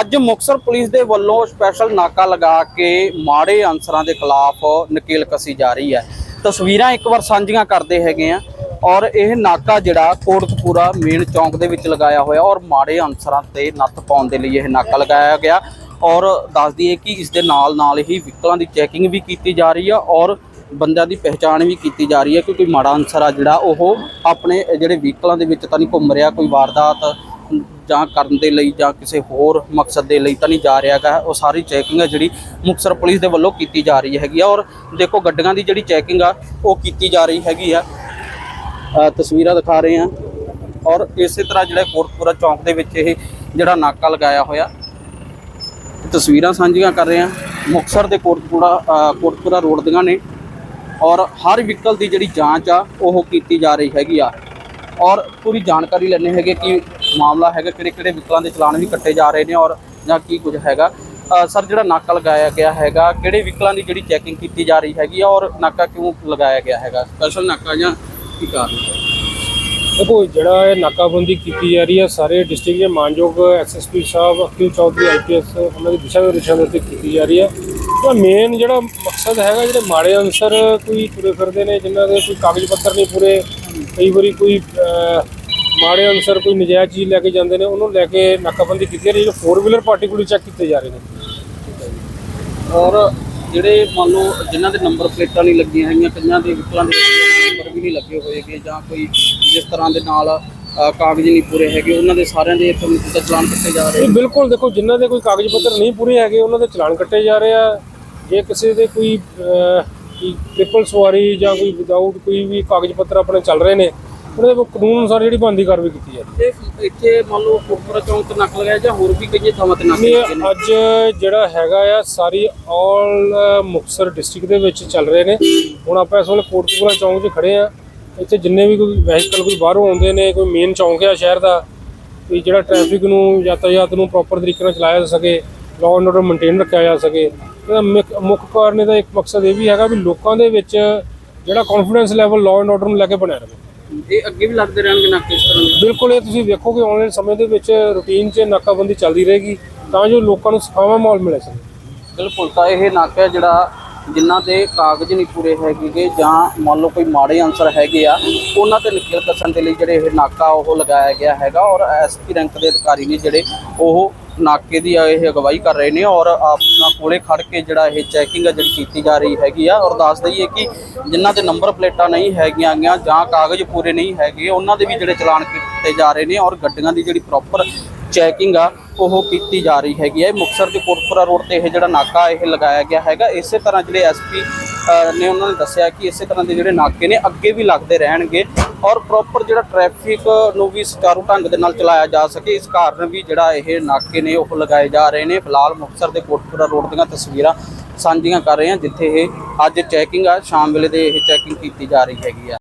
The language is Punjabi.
ਅੱਜ ਮੁਕਤਸਰ ਪੁਲਿਸ ਦੇ ਵੱਲੋਂ ਸਪੈਸ਼ਲ ਨਾਕਾ ਲਗਾ ਕੇ ਮਾੜੇ ਅਨਸਰਾਂ ਦੇ ਖਿਲਾਫ ਨਕੇਲ ਕਸੀ ਜਾ ਰਹੀ ਹੈ। ਤਸਵੀਰਾਂ ਇੱਕ ਵਾਰ ਸਾਂਝੀਆਂ ਕਰਦੇ ਹੈਗੇ ਆ ਔਰ ਇਹ ਨਾਕਾ ਜਿਹੜਾ ਕੋਟਕਪੂਰਾ ਮੇਨ ਚੌਂਕ ਦੇ ਵਿੱਚ ਲਗਾਇਆ ਹੋਇਆ ਔਰ ਮਾੜੇ ਅਨਸਰਾਂ ਤੇ ਨੱਥ ਪਾਉਣ ਦੇ ਲਈ ਇਹ ਨਾਕਾ ਲਗਾਇਆ ਗਿਆ ਔਰ ਦੱਸ ਦਈਏ ਕਿ ਇਸ ਦੇ ਨਾਲ ਨਾਲ ਹੀ ਵਹੀਕਲਾਂ ਦੀ ਚੈਕਿੰਗ ਵੀ ਕੀਤੀ ਜਾ ਰਹੀ ਆ ਔਰ ਬੰਦਿਆਂ ਦੀ ਪਹਿਚਾਣ ਵੀ ਕੀਤੀ ਜਾ ਰਹੀ ਹੈ ਕਿ ਕੋਈ ਮਾੜਾ ਅਨਸਰ ਆ ਜਿਹੜਾ ਉਹ ਆਪਣੇ ਜਿਹੜੇ ਵਹੀਕਲਾਂ ਦੇ ਵਿੱਚ ਤਾਂ ਨਹੀਂ ਘੁੰਮ ਰਿਹਾ, ਕੋਈ ਵਾਰਦਾਤ ਜਾਂ ਕਰਨ ਦੇ ਲਈ ਜਾਂ ਕਿਸੇ ਹੋਰ ਮਕਸਦ ਦੇ ਲਈ ਤਾਂ ਨਹੀਂ ਜਾ ਰਿਹਾਗਾ ਉਹ ਸਾਰੀ ਚੈਕਿੰਗ ਹੈ ਜਿਹੜੀ ਮੁਕਤਸਰ ਪੁਲਿਸ ਦੇ ਵੱਲੋਂ ਕੀਤੀ ਜਾ ਰਹੀ ਹੈਗੀ ਆ ਔਰ ਦੇਖੋ ਗੱਡੀਆਂ ਦੀ ਜਿਹੜੀ ਚੈਕਿੰਗ ਆ ਉਹ ਕੀਤੀ ਜਾ ਰਹੀ ਹੈਗੀ ਆ ਤਸਵੀਰਾਂ ਦਿਖਾ ਰਹੇ ਆ ਔਰ ਇਸੇ ਤਰ੍ਹਾਂ ਜਿਹੜਾ ਕੋਟਪੁਰਾ ਚੌਂਕ ਦੇ ਵਿੱਚ ਇਹ ਜਿਹੜਾ ਨਾਕਾ ਲਗਾਇਆ ਹੋਇਆ। ਤਸਵੀਰਾਂ ਸਾਂਝੀਆਂ ਕਰ ਰਹੇ ਆ ਮੁਕਤਸਰ ਦੇ ਕੋਟਪੁਰਾ ਅ, ਕੋਟਪੁਰਾ ਰੋਡ ਦੀਆਂ ਨੇ। ਔਰ ਹਰ ਵਹੀਕਲ ਦੀ ਜਿਹੜੀ ਜਾਂਚ ਆ ਉਹ ਕੀਤੀ ਜਾ ਰਹੀ ਹੈਗੀ ਆ। ਔਰ ਪੂਰੀ ਜਾਣਕਾਰੀ ਲੈਣੇ ਹੈਗੇ ਕਿ ਮਾਮਲਾ ਹੈਗਾ ਕਿਹੜੇ ਕਿਹੜੇ ਵਹੀਕਲਾਂ ਦੇ ਚਲਾਨ ਵੀ ਕੱਟੇ ਜਾ ਰਹੇ ਨੇ ਔਰ ਜਾਂ ਕੀ ਕੁਝ ਹੈਗਾ। ਸਰ, ਜਿਹੜਾ ਨਾਕਾ ਲਗਾਇਆ ਗਿਆ ਹੈਗਾ, ਕਿਹੜੇ ਵਹੀਕਲਾਂ ਦੀ ਜਿਹੜੀ ਚੈਕਿੰਗ ਕੀਤੀ ਜਾ ਰਹੀ ਹੈਗੀ ਆ ਔਰ ਨਾਕਾ ਕਿਉਂ ਲਗਾਇਆ ਗਿਆ ਹੈਗਾ? ਸਪੈਸ਼ਲ ਨਾਕਾ ਜਾਂ ਕੀ ਕਾਰਨ ਹੈ? ਦੇਖੋ, ਜਿਹੜਾ ਇਹ ਨਾਕਾਬੰਦੀ ਕੀਤੀ ਜਾ ਰਹੀ ਹੈ, ਸਾਰੇ ਡਿਸਟ੍ਰਿਕਟ ਦੇ ਮਾਨਯੋਗ ਐਸਐਸਪੀ ਸਾਹਿਬ ਅਖਿਲ ਚੌਧਰੀ ਆਈਪੀਐਸ ਉਹਨਾਂ ਦੀ ਦਿਸ਼ਾ ਨਿਰਦੇਸ਼ਾਂ ਦੇ ਉੱਤੇ ਕੀਤੀ ਜਾ ਰਹੀ ਹੈ। ਤਾਂ ਮੇਨ ਜਿਹੜਾ ਮਕਸਦ ਹੈਗਾ, ਜਿਹੜੇ ਮਾੜੇ ਅਨਸਰ ਕੋਈ ਤੁਰੇ ਫਿਰਦੇ ਨੇ, ਜਿਨ੍ਹਾਂ ਦੇ ਕੋਈ ਕਾਗਜ਼ ਪੱਤਰ ਨਹੀਂ ਪੂਰੇ, ਕਈ ਵਾਰੀ ਕੋਈ ਮਾੜੇ ਅਨਸਰ ਕੋਈ ਨਜਾਇਜ਼ ਚੀਜ਼ ਲੈ ਕੇ ਜਾਂਦੇ ਨੇ ਉਹਨੂੰ ਲੈ ਕੇ ਨਾਕਾਬੰਦੀ ਕੀਤੀ ਜਾ ਰਹੀ ਹੈ 4 ਵੀਲਰ ਪਾਰਟੀਕੂਲਰ ਚੈੱਕ ਕੀਤੇ ਜਾ ਰਹੇ ਨੇ। ਔਰ ਜਿਹੜੇ ਮੰਨ ਲਓ ਜਿਨ੍ਹਾਂ ਦੇ ਨੰਬਰ ਪਲੇਟਾਂ ਨਹੀਂ ਲੱਗੀਆਂ ਹੈਗੀਆਂ ਕਈਆਂ ਦੇ ਵਹੀਕਲਾਂ ਦੇ ਨੰਬਰ ਵੀ ਨਹੀਂ ਲੱਗੇ ਹੋਏਗੇ ਜਾਂ ਕੋਈ ਜਿਸ ਤਰ੍ਹਾਂ ਦੇ ਨਾਲ ਕਾਗਜ਼ ਨਹੀਂ ਪੂਰੇ ਹੈਗੇ ਉਹਨਾਂ ਦੇ ਸਾਰਿਆਂ ਦੇ ਤੁਹਾਨੂੰ ਚਲਾਨ ਕੱਟੇ ਜਾ ਰਹੇ ਬਿਲਕੁਲ ਦੇਖੋ ਜਿਨ੍ਹਾਂ ਦੇ ਕੋਈ ਕਾਗਜ਼ ਪੱਤਰ ਨਹੀਂ ਪੂਰੇ ਹੈਗੇ ਉਹਨਾਂ ਦੇ ਚਲਾਨ ਕੱਟੇ ਜਾ ਰਹੇ ਆ। ਜੇ ਕਿਸੇ ਦੇ ਕੋਈ ਟ੍ਰਿਪਲ ਸਵਾਰੀ ਜਾਂ ਕੋਈ ਵਿਦਆਊਟ ਕੋਈ ਵੀ ਕਾਗਜ਼ ਪੱਤਰ ਆਪਣੇ ਚੱਲ ਰਹੇ ਨੇ ਉਹਨਾਂ ਦੇ ਕਾਨੂੰਨ ਅਨੁਸਾਰ ਜਿਹੜੀ ਬਣਦੀ ਕਾਰਵਾਈ ਕੀਤੀ ਰਹੀ ਤੇ ਇੱਥੇ ਮੰਨ ਲਓ ਕੋਪਰਾ ਚੌਂਕ ਤੇ ਨੱਕ ਲਗਾਇਆ ਜਾਂ ਹੋਰ ਵੀ ਕਈ ਥਾਵਾਂ ਤੇ ਨੱਕ ਹੈ ਲੱਗੇ ਨੇ ਅੱਜ ਜਿਹੜਾ ਹੈਗਾ ਆ ਸਾਰੀ ਆਲ ਮੁਕਤਸਰ ਡਿਸਟ੍ਰਿਕਟ ਦੇ ਵਿੱਚ ਚੱਲ ਰਹੇ ਨੇ। ਹੁਣ ਆਪਾਂ ਇਸ ਵੇਲੇ ਕੋਟਕਪੂਰਾ ਚੌਂਕ 'ਚ ਖੜੇ ਆ। ਇੱਥੇ ਜਿੰਨੇ ਵੀ ਕੋਈ ਵਹੀਕਲ ਕੋਈ ਬਾਹਰੋਂ ਆਉਂਦੇ ਨੇ ਕੋਈ ਮੇਨ ਚੌਂਕ ਆ ਸ਼ਹਿਰ ਦਾ ਵੀ ਜਿਹੜਾ ਟ੍ਰੈਫਿਕ ਨੂੰ ਯਾਤਾਯਾਤ ਨੂੰ ਪ੍ਰੋਪਰ ਤਰੀਕੇ ਨਾਲ ਚਲਾਇਆ ਜਾ ਸਕੇ ਲਾਅ ਐਂਡ ਆਰਡਰ ਮੇਨਟੇਨ ਰੱਖਿਆ ਜਾ ਸਕੇ। ਇਹਦਾ ਮੁੱਖ ਕਾਰਨ ਇਹਦਾ ਇੱਕ ਮਕਸਦ ਇਹ ਵੀ ਹੈਗਾ ਵੀ ਲੋਕਾਂ ਦੇ ਵਿੱਚ ਜਿਹੜਾ confidence level law and order ਨੂੰ ਲੈ ਕੇ ਬਣਿਆ ਰਹੇ। ਇਹ ਅੱਗੇ ਵੀ ਲੱਗਦੇ ਰਹਿਣਗੇ ਨੱਕ ਇਸ ਤਰ੍ਹਾਂ ਦੇ? ਬਿਲਕੁਲ ਇਹ ਤੁਸੀਂ ਵੇਖੋਗੇ ਆਨਲਾਈਨ ਸਮੇਂ ਦੇ ਵਿੱਚ ਰੂਟੀਨ 'ਚ ਨਾਕਾਬੰਦੀ ਚੱਲਦੀ ਰਹੇਗੀ ਤਾਂ ਜੋ ਲੋਕਾਂ ਨੂੰ ਸਫਾਵਾ ਮਾਹੌਲ ਮਿਲੇ ਸਕੇ। ਬਿਲਕੁਲ ਤਾਂ ਇਹ ਨੱਕ ਜਿਹੜਾ ਜਿਨ੍ਹਾਂ ਦੇ ਕਾਗਜ਼ ਨਹੀਂ ਪੂਰੇ ਹੈਗੇਗੇ ਜਾਂ ਮੰਨ ਲਓ ਕੋਈ ਮਾੜੇ ਅਨਸਰ ਹੈਗੇ ਆ ਉਹਨਾਂ ਤੇ ਨਕੇਲ ਕੱਸਣ ਦੇ ਲਈ ਜਿਹੜੇ ਇਹ ਨਾਕਾ ਉਹ ਲਗਾਇਆ ਗਿਆ ਹੈਗਾ ਔਰ ਐਸਪੀ ਰੈਂਕ ਦੇ ਅਧਿਕਾਰੀ ਨੇ ਜਿਹੜੇ ਉਹ ਨਾਕੇ ਦੀ ਇਹ ਅਗਵਾਈ ਕਰ ਰਹੇ ਨੇ ਔਰ ਆਪਣਾ ਕੋਲੇ ਖੜ ਕੇ ਜਿਹੜਾ ਇਹ ਚੈਕਿੰਗ ਹੈ ਜਿਹੜੀ ਕੀਤੀ ਜਾ ਰਹੀ ਹੈਗੀ ਆ ਔਰ ਦੱਸ ਦਈਏ ਕਿ ਜਿਨ੍ਹਾਂ ਦੇ ਨੰਬਰ ਪਲੇਟਾਂ ਨਹੀਂ ਹੈਗੀਆਂ ਗੀਆਂ ਜਾਂ ਕਾਗਜ਼ ਪੂਰੇ ਨਹੀਂ ਹੈਗੇ, ਉਹਨਾਂ ਦੇ ਵੀ ਜਿਹੜੇ ਚਲਾਨ ਕੀਤੇ ਜਾ ਰਹੇ ਨੇ ਔਰ ਗੱਡੀਆਂ ਦੀ ਜਿਹੜੀ ਪ੍ਰੋਪਰ ਚੈਕਿੰਗ ਆ ਉਹ ਕੀਤੀ ਜਾ ਰਹੀ ਹੈਗੀ ਹੈ ਮੁਕਤਸਰ ਦੇ ਕੋਟਪੁਰਾ ਰੋਡ ਤੇ ਇਹ ਜਿਹੜਾ ਨਾਕਾ ਇਹ ਲਗਾਇਆ ਗਿਆ ਹੈਗਾ। ਇਸੇ ਤਰ੍ਹਾਂ ਜਿਹੜੇ ਐਸਪੀ ਨੇ ਉਹਨਾਂ ਨੇ ਦੱਸਿਆ ਕਿ ਇਸੇ ਤਰ੍ਹਾਂ ਦੇ ਜਿਹੜੇ ਨਾਕੇ ਨੇ, ਅੱਗੇ ਵੀ ਲੱਗਦੇ ਰਹਿਣਗੇ ਔਰ ਪ੍ਰੋਪਰ ਜਿਹੜਾ ਟ੍ਰੈਫਿਕ ਨੂੰ ਵੀ ਸੁਚਾਰੂ ਢੰਗ ਦੇ ਨਾਲ ਚਲਾਇਆ ਜਾ ਸਕੇ। ਇਸ ਕਾਰਨ ਵੀ ਜਿਹੜਾ ਇਹ ਨਾਕੇ ਨੇ, ਉਹ ਲਗਾਏ ਜਾ ਰਹੇ ਨੇ। ਫਿਲਹਾਲ ਮੁਕਤਸਰ ਦੇ ਕੋਟਪੁਰਾ ਰੋਡ ਦੀਆਂ ਤਸਵੀਰਾਂ ਸਾਂਝੀਆਂ ਕਰ ਰਹੇ ਹਾਂ, ਜਿੱਥੇ ਇਹ ਅੱਜ ਚੈਕਿੰਗ ਆ, ਸ਼ਾਮ ਵੇਲੇ ਦੇ ਇਹ ਚੈਕਿੰਗ ਕੀਤੀ ਜਾ ਰਹੀ ਹੈਗੀ ਆ।